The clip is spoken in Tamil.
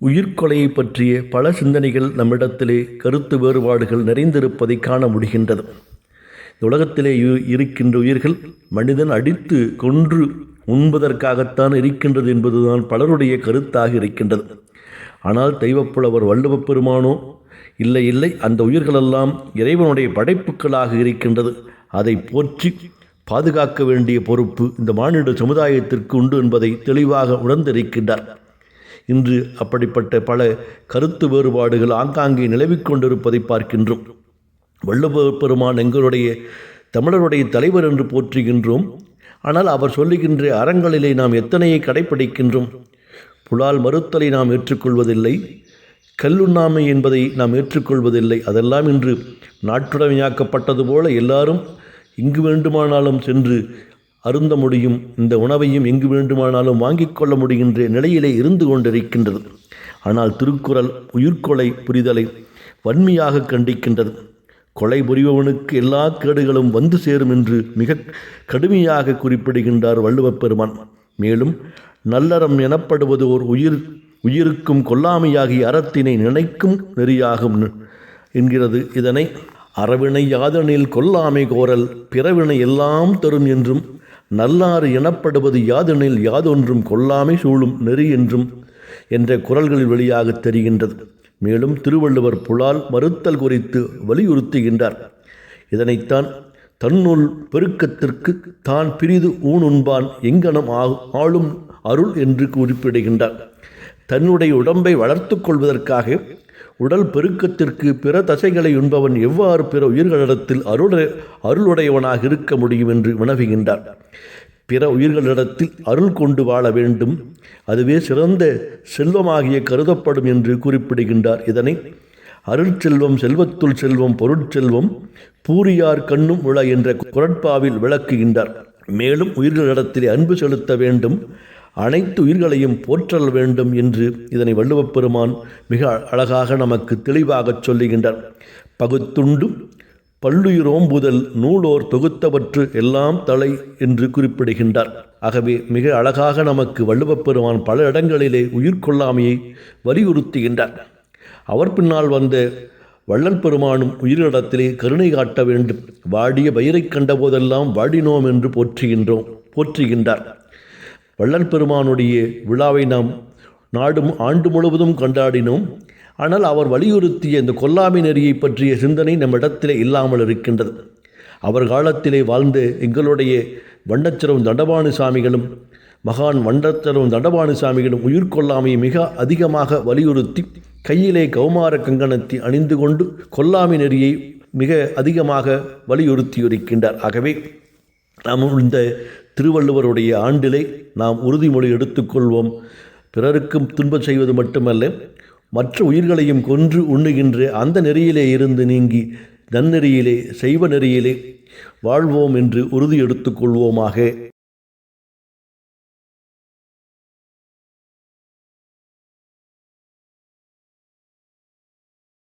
உயிர்கொலையை பற்றிய பல சிந்தனைகள் நம்மிடத்திலே கருத்து வேறுபாடுகள் நிறைந்திருப்பதை காண முடிகின்றது. இந்த உலகத்திலே இருக்கின்ற உயிர்கள் மனிதன் அடித்து கொன்று உண்பதற்காகத்தான் இருக்கின்றது என்பதுதான் பலருடைய கருத்தாக இருக்கின்றது. ஆனால் தெய்வப்புலவர் வள்ளுவப் பெருமானோ இல்லை இல்லை அந்த உயிர்களெல்லாம் இறைவனுடைய படைப்புகளாக இருக்கின்றது. அதை போற்றி பாதுகாக்க வேண்டிய பொறுப்பு இந்த மானிட சமுதாயத்திற்கு உண்டு என்பதை தெளிவாக உணர்ந்திருக்கின்றார். இன்று அப்படிப்பட்ட பல கருத்து வேறுபாடுகள் ஆங்காங்கே நிலவிக் கொண்டிருப்பதை பார்க்கின்றோம். வள்ளுவ பெருமான் எங்களுடைய தமிழருடைய தலைவர் என்று போற்றுகின்றோம். ஆனால் அவர் சொல்லுகின்ற அறங்களிலே நாம் எத்தனையை கடைப்பிடிக்கின்றோம்? புலால் மறுத்தலை நாம் ஏற்றுக்கொள்வதில்லை. கல்லுண்ணாமை என்பதை நாம் ஏற்றுக்கொள்வதில்லை. அதெல்லாம் இன்று நாட்டுடமையாக்கப்பட்டது போல எல்லாரும் இங்கு வேண்டுமானாலும் சென்று அருந்த முடியும். இந்த உணவையும் எங்கு வேண்டுமானாலும் வாங்கிக் கொள்ள முடிகின்ற நிலையிலே இருந்து கொண்டிருக்கின்றது. ஆனால் திருக்குறள் உயிர்கொலை புரிதலை வன்மையாக கண்டிக்கின்றது. கொலை புரிபவனுக்கு எல்லா கேடுகளும் வந்து சேரும் என்று மிக கடுமையாக குறிப்பிடுகின்றார் வள்ளுவப் பெருமான் மேலும் நல்லறம் எனப்படுவது ஓர் உயிர் உயிருக்கும் கொல்லாமையாகிய அறத்தினை நினைக்கும் நெறியாகும் என்கிறது. இதனை அறவினை யாதனில் கொல்லாமை கோரல் பிறவினை எல்லாம் தரும் என்றும் நல்லாறு எனப்படுவது யாதெனில் யாதொன்றும் கொல்லாமை சூழும் நெறி என்றும் என்ற குரல்களில் வெளியாக தெரிகின்றது. மேலும் திருவள்ளுவர் புலால் மறுத்தல் குறித்து வலியுறுத்துகின்றார். இதனைத்தான் தன்னுள் பெருக்கத்திற்கு தான் பிரிது ஊனுண்பான் எங்கனம் ஆளும் அருள் என்று குறிப்பிடுகின்றார். தன்னுடைய உடம்பை வளர்த்துக் கொள்வதற்காக உடல் பெருக்கத்திற்கு பிற தசைகளை உண்பவன் எவ்வாறு பிற உயிர்களிடத்தில் அருள அருளுடையவனாக இருக்க முடியும் என்று வினவுகின்றார். பிற உயிர்களிடத்தில் அருள் கொண்டு வாழ வேண்டும். அதுவே சிறந்த செல்வமாகிய கருதப்படும் என்று குறிப்பிடுகின்றார். இதனை அருட்செல்வம் செல்வத்துள் செல்வம் பொருட்செல்வம் பூரியார் கண்ணும் உள என்ற குரட்பாவில் விளக்குகின்றார். மேலும் உயிர்களிடத்திலே அன்பு செலுத்த வேண்டும். அனைத்து உயிர்களையும் போற்றல் வேண்டும் என்று இதனை வள்ளுவப்பெருமான் மிக அழகாக நமக்கு தெளிவாகச் சொல்லுகின்றார். பகுத்துண்டும் பல்லுயிரோம்புதல் நூலோர் தொகுத்தவற்று எல்லாம் தலை என்று குறிப்பிடுகின்றார். ஆகவே மிக அழகாக நமக்கு வள்ளுவப் பெருமான் பல இடங்களிலே உயிர்கொள்ளாமையை வலியுறுத்துகின்றார். அவர் பின்னால் வந்த வள்ளல் பெருமானும் உயிரிடத்திலே கருணை காட்ட வேண்டும். வாடிய பயிரைக் கண்டபோதெல்லாம் வாடினோம் என்று போற்றுகின்றோம் போற்றுகின்றார். வள்ளல் பெருமானுடைய விழாவை நாம் நாடு ஆண்டு முழுவதும் கொண்டாடினோம். ஆனால் அவர் வலியுறுத்திய இந்த கொல்லாமை நெறியை பற்றிய சிந்தனை நம்மிடத்திலே இல்லாமல் இருக்கின்றது. அவர் காலத்திலே வாழ்ந்து எங்களுடைய வண்ணச்சிரம் தண்டபாணி சாமிகளும் மகான் வண்டச்சரவும் தண்டபாணி சாமிகளும் உயிர் கொல்லாமையை மிக அதிகமாக வலியுறுத்தி கையிலே கௌமார கங்கணத்தை அணிந்து கொண்டு கொல்லாமை நெறியை மிக அதிகமாக வலியுறுத்தியிருக்கின்றார். ஆகவே நாம் இந்த திருவள்ளுவருடைய ஆண்டிலே நாம் உறுதிமொழி எடுத்துக்கொள்வோம். பிறருக்கும் துன்பம் செய்வது மட்டுமல்ல மற்ற உயிர்களையும் கொன்று உண்ணுகின்ற அந்த நெறியிலே இருந்து நீங்கி நன்னெறியிலே செய்வ நெறியிலே வாழ்வோம் என்று உறுதி எடுத்துக்கொள்வோமாக.